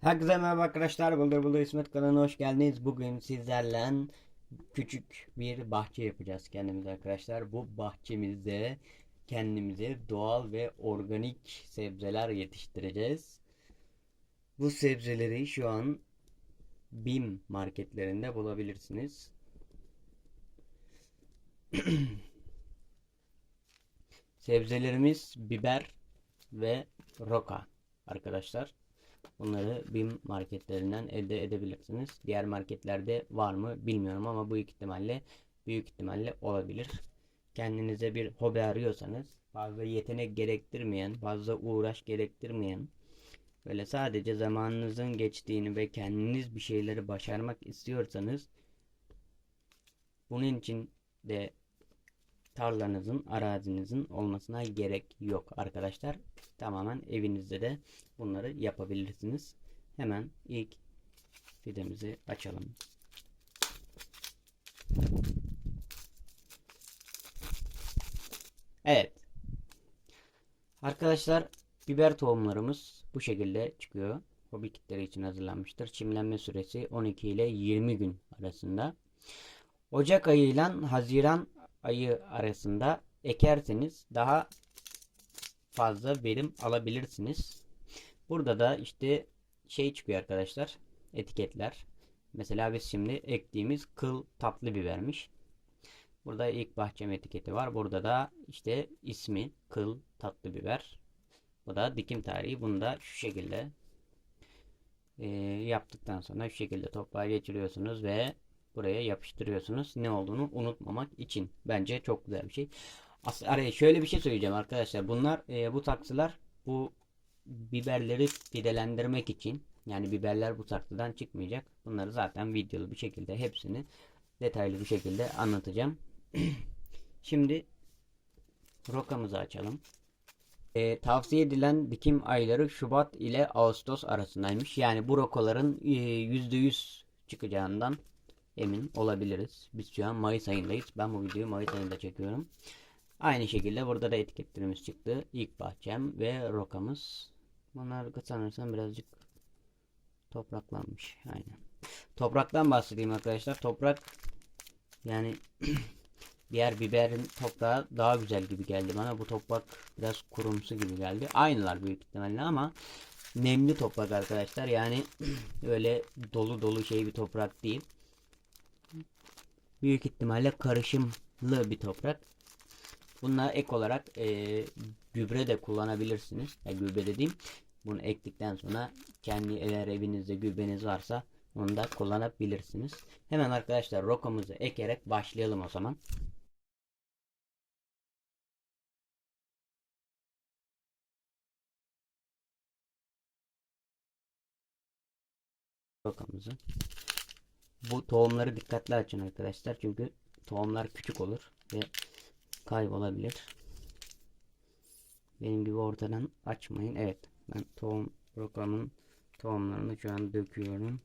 Herkese merhaba arkadaşlar. Buldur Buldur İsmet kanalına hoş geldiniz. Bugün sizlerle küçük bir bahçe yapacağız kendimize arkadaşlar. Bu bahçemizde kendimize doğal ve organik sebzeler yetiştireceğiz. Bu sebzeleri şu an BİM marketlerinde bulabilirsiniz. Sebzelerimiz biber ve roka arkadaşlar. Bunları BİM marketlerinden elde edebilirsiniz. Diğer marketlerde var mı bilmiyorum ama bu ihtimalle büyük ihtimalle olabilir. Kendinize bir hobi arıyorsanız fazla yetenek gerektirmeyen, fazla uğraş gerektirmeyen böyle sadece zamanınızın geçtiğini ve kendiniz bir şeyleri başarmak istiyorsanız bunun için de tarlanızın, arazinizin olmasına gerek yok arkadaşlar. Tamamen evinizde de bunları yapabilirsiniz. Hemen ilk fidemizi açalım. Evet. Arkadaşlar biber tohumlarımız bu şekilde çıkıyor. Hobi kitleri için hazırlanmıştır. Çimlenme süresi 12 ile 20 gün arasında. Ocak ayı ile Haziran ayı arasında ekerseniz daha fazla verim alabilirsiniz. Burada da işte şey çıkıyor arkadaşlar. Etiketler. Mesela biz şimdi ektiğimiz kıl tatlı bibermiş. Burada ilk bahçem etiketi var. Burada da işte ismi kıl tatlı biber. Bu da dikim tarihi. Bunu da şu şekilde e, yaptıktan sonra şu şekilde toprağa geçiriyorsunuz ve buraya yapıştırıyorsunuz. Ne olduğunu unutmamak için. Bence çok güzel bir şey. Aslında araya şöyle bir şey söyleyeceğim arkadaşlar. Bunlar e, bu taksılar bu biberleri fidelendirmek için yani biberler bu saksıdan çıkmayacak. Bunları zaten videolu bir şekilde hepsini detaylı bir şekilde anlatacağım. Şimdi rokamızı açalım. E, tavsiye edilen dikim ayları Şubat ile Ağustos arasındaymış. Yani bu rokaların e, %100 çıkacağından emin olabiliriz. Biz şu an Mayıs ayındayız. Ben bu videoyu Mayıs ayında çekiyorum. Aynı şekilde burada da etiketlerimiz çıktı. İlk bahçem ve rokamız. Bunlar sanırsam birazcık topraklanmış. Aynen. Topraktan bahsedeyim arkadaşlar. Toprak yani diğer biberin toprağı daha güzel gibi geldi bana. Bu toprak biraz kurumsu gibi geldi. Aynılar büyük ihtimalle ama nemli toprak arkadaşlar. Yani öyle dolu dolu şey bir toprak değil. Büyük ihtimalle karışımlı bir toprak. Bunlar ek olarak e, gübre de kullanabilirsiniz. Ya gübre dediğim bunu ektikten sonra kendi eğer evinizde gübreniz varsa onu da kullanabilirsiniz. Hemen arkadaşlar rokamızı ekerek başlayalım o zaman. Rokamızı. Bu tohumları dikkatli açın arkadaşlar. Çünkü tohumlar küçük olur ve kaybolabilir. Benim gibi ortadan açmayın. Evet. Ben tohum rokamın tohumlarını şu an döküyorum.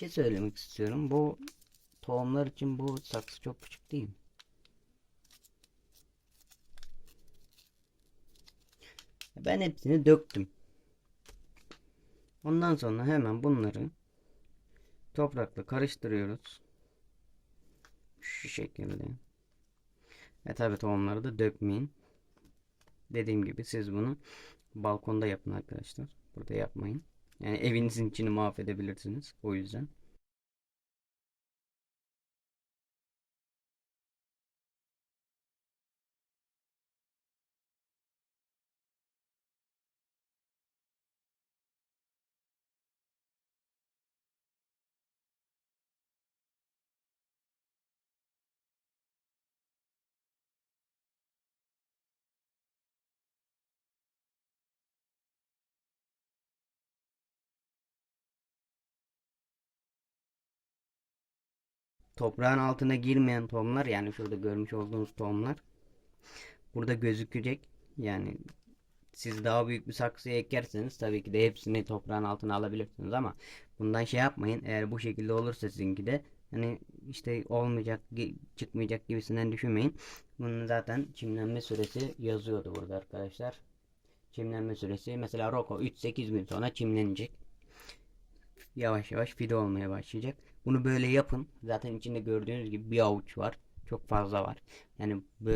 Şey söylemek istiyorum. Bu tohumlar için bu saksı çok küçük değil? Ben hepsini döktüm. Ondan sonra hemen bunları toprakla karıştırıyoruz. Şu şekilde. E tabi tohumları da dökmeyin. Dediğim gibi siz bunu balkonda yapın arkadaşlar. Burada yapmayın. Yani evinizin içini mahvedebilirsiniz. O yüzden. Toprağın altına girmeyen tohumlar yani şurada görmüş olduğunuz tohumlar burada gözükecek. Yani siz daha büyük bir saksıya ekerseniz tabii ki de hepsini toprağın altına alabilirsiniz ama bundan şey yapmayın. Eğer bu şekilde olursa sizinki de hani işte olmayacak, çıkmayacak gibisinden düşünmeyin. Bunun zaten çimlenme süresi yazıyordu burada arkadaşlar. Çimlenme süresi mesela Roko 3-8 gün sonra çimlenecek. Yavaş yavaş fide olmaya başlayacak. Bunu böyle yapın. Zaten içinde gördüğünüz gibi bir avuç var. Çok fazla var. Yani bu,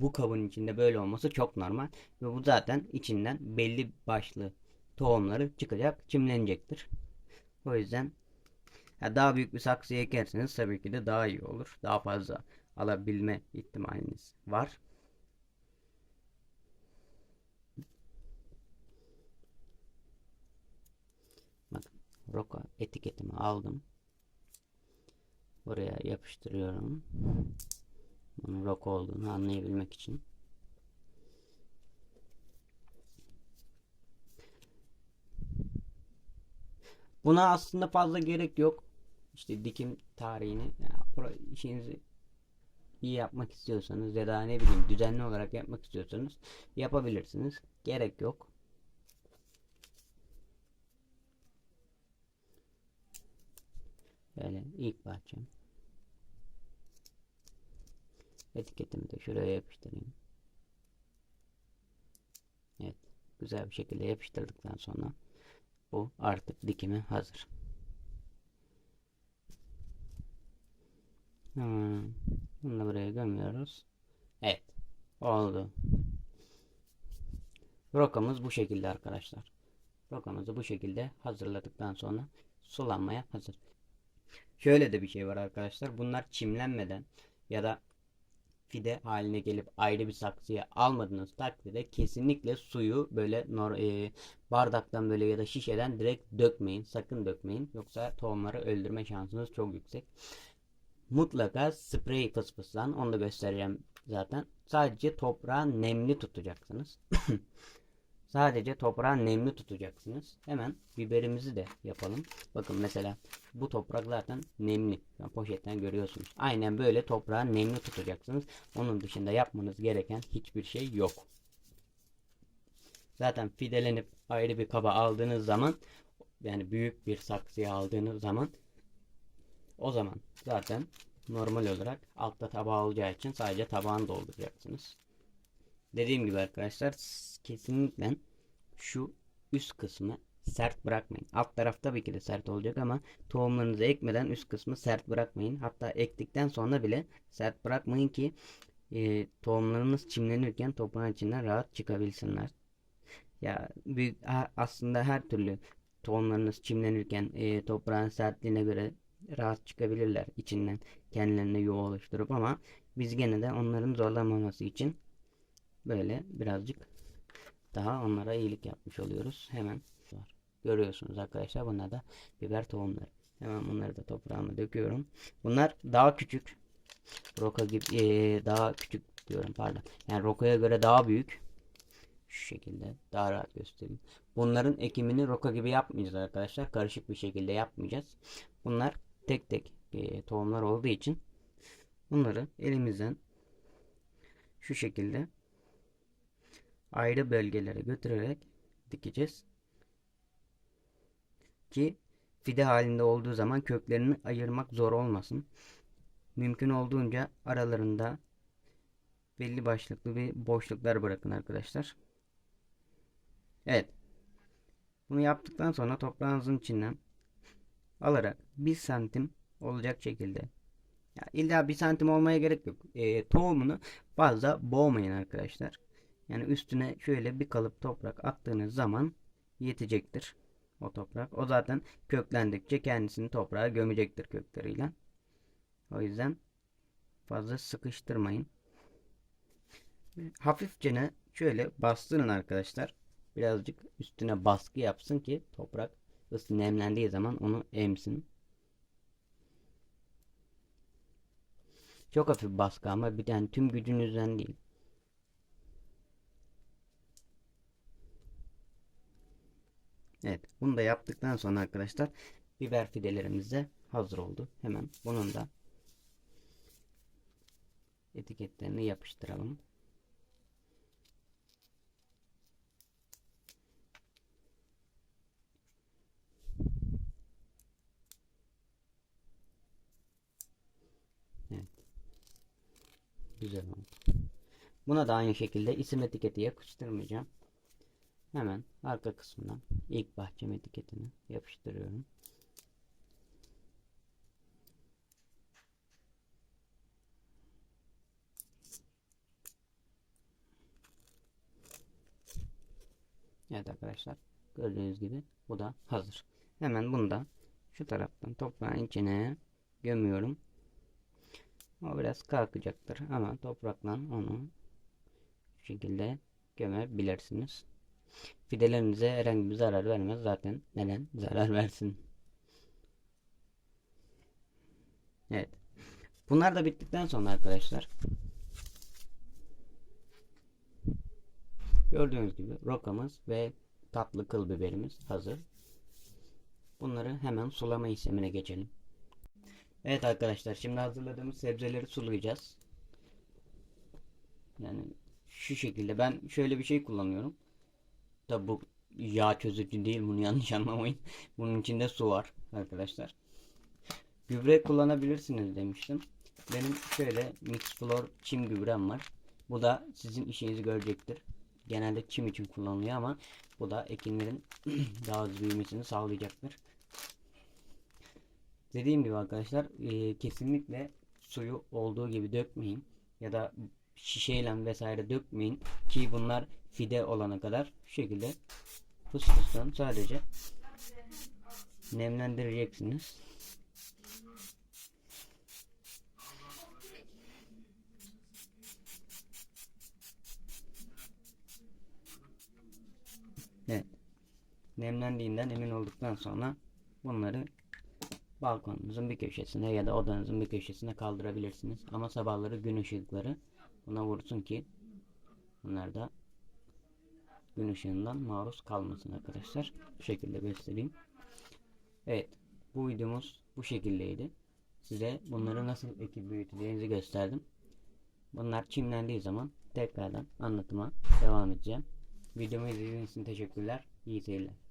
bu kabın içinde böyle olması çok normal. Ve bu zaten içinden belli başlı tohumları çıkacak, çimlenecektir. O yüzden ya daha büyük bir saksıya ekerseniz tabii ki de daha iyi olur. Daha fazla alabilme ihtimaliniz var. Bakın roka etiketimi aldım. Buraya yapıştırıyorum. Bunun roka olduğunu anlayabilmek için. Buna aslında fazla gerek yok. İşte dikim tarihini yani işinizi iyi yapmak istiyorsanız ya da ne bileyim düzenli olarak yapmak istiyorsanız yapabilirsiniz. Gerek yok. Böyle ilk bahçem. Etiketimi de şuraya yapıştırayım. Evet. Güzel bir şekilde yapıştırdıktan sonra bu artık dikime hazır. Hemen bunu da buraya gömüyoruz. Evet. Oldu. Rokamız bu şekilde arkadaşlar. Rokamızı bu şekilde hazırladıktan sonra sulanmaya hazır. Şöyle de bir şey var arkadaşlar. Bunlar çimlenmeden ya da fide haline gelip ayrı bir saksıya almadığınız takdirde kesinlikle suyu böyle nor e, bardaktan böyle ya da şişeden direkt dökmeyin. Sakın dökmeyin. Yoksa tohumları öldürme şansınız çok yüksek. Mutlaka sprey fısfıslan. Onu da göstereceğim zaten. Sadece toprağı nemli tutacaksınız. Sadece toprağı nemli tutacaksınız. Hemen biberimizi de yapalım. Bakın mesela bu toprak zaten nemli. An poşetten görüyorsunuz. Aynen böyle toprağı nemli tutacaksınız. Onun dışında yapmanız gereken hiçbir şey yok. Zaten fidelenip ayrı bir kaba aldığınız zaman yani büyük bir saksıya aldığınız zaman o zaman zaten normal olarak altta tabağı olacağı için sadece tabağını dolduracaksınız. Dediğim gibi arkadaşlar kesinlikle şu üst kısmı sert bırakmayın. Alt taraf tabii ki de sert olacak ama tohumlarınızı ekmeden üst kısmı sert bırakmayın. Hatta ektikten sonra bile sert bırakmayın ki e, tohumlarınız çimlenirken toprağın içinden rahat çıkabilsinler. Ya büyük aslında her türlü tohumlarınız çimlenirken e, toprağın sertliğine göre rahat çıkabilirler içinden kendilerine yuva oluşturup ama biz gene de onların zorlanmaması için böyle birazcık daha onlara iyilik yapmış oluyoruz. Hemen. Görüyorsunuz arkadaşlar bunlar da biber tohumları. Hemen bunları da toprağıma döküyorum. Bunlar daha küçük. Roka gibi ee, daha küçük diyorum pardon. Yani rokaya göre daha büyük. Şu şekilde daha rahat göstereyim. Bunların ekimini roka gibi yapmayacağız arkadaşlar. Karışık bir şekilde yapmayacağız. Bunlar tek tek e, tohumlar olduğu için bunları elimizden şu şekilde ayrı bölgelere götürerek dikeceğiz. Ki fide halinde olduğu zaman köklerini ayırmak zor olmasın. Mümkün olduğunca aralarında belli başlıklı bir boşluklar bırakın arkadaşlar. Evet. Bunu yaptıktan sonra toprağınızın içinden alarak 1 santim olacak şekilde ya illa 1 santim olmaya gerek yok. E, tohumunu fazla boğmayın arkadaşlar. Yani üstüne şöyle bir kalıp toprak attığınız zaman yetecektir o toprak. O zaten köklendikçe kendisini toprağa gömecektir kökleriyle. O yüzden fazla sıkıştırmayın. Hafifçe şöyle bastırın arkadaşlar. Birazcık üstüne baskı yapsın ki toprak ısı nemlendiği zaman onu emsin. Çok hafif baskı ama bir yani tüm gücünüzden değil. Evet bunu da yaptıktan sonra arkadaşlar biber fidelerimiz de hazır oldu. Hemen bunun da etiketlerini yapıştıralım. Evet. Güzel oldu. Buna da aynı şekilde isim etiketi yakıştırmayacağım. Hemen arka kısmından ilk bahçem etiketini yapıştırıyorum. Evet arkadaşlar gördüğünüz gibi bu da hazır. Hemen bunu da şu taraftan toprağın içine gömüyorum. O biraz kalkacaktır ama toprakla onu şu şekilde gömebilirsiniz. Fidelerinize herhangi bir zarar vermez zaten. Neden zarar versin? Evet. Bunlar da bittikten sonra arkadaşlar gördüğünüz gibi rokamız ve tatlı kıl biberimiz hazır. Bunları hemen sulama işlemine geçelim. Evet arkadaşlar şimdi hazırladığımız sebzeleri sulayacağız. Yani şu şekilde ben şöyle bir şey kullanıyorum. Tabi bu yağ çözücü değil bunu yanlış anlamayın. Bunun içinde su var arkadaşlar. Gübre kullanabilirsiniz demiştim. Benim şöyle Mixflor çim gübrem var. Bu da sizin işinizi görecektir. Genelde çim için kullanılıyor ama bu da ekinlerin daha hızlı büyümesini sağlayacaktır. Dediğim gibi arkadaşlar e, kesinlikle suyu olduğu gibi dökmeyin ya da şişeyle vesaire dökmeyin ki bunlar fide olana kadar şu şekilde fıs sadece nemlendireceksiniz. Evet. Nemlendiğinden emin olduktan sonra bunları balkonunuzun bir köşesine ya da odanızın bir köşesine kaldırabilirsiniz. Ama sabahları gün ışıkları buna vursun ki bunlar da gün ışığından maruz kalmasın arkadaşlar. Bu şekilde göstereyim. Evet. Bu videomuz bu şekildeydi. Size bunları nasıl ekip büyüteceğinizi gösterdim. Bunlar çimlendiği zaman tekrardan anlatıma devam edeceğim. Videomu izlediğiniz için teşekkürler. İyi seyirler.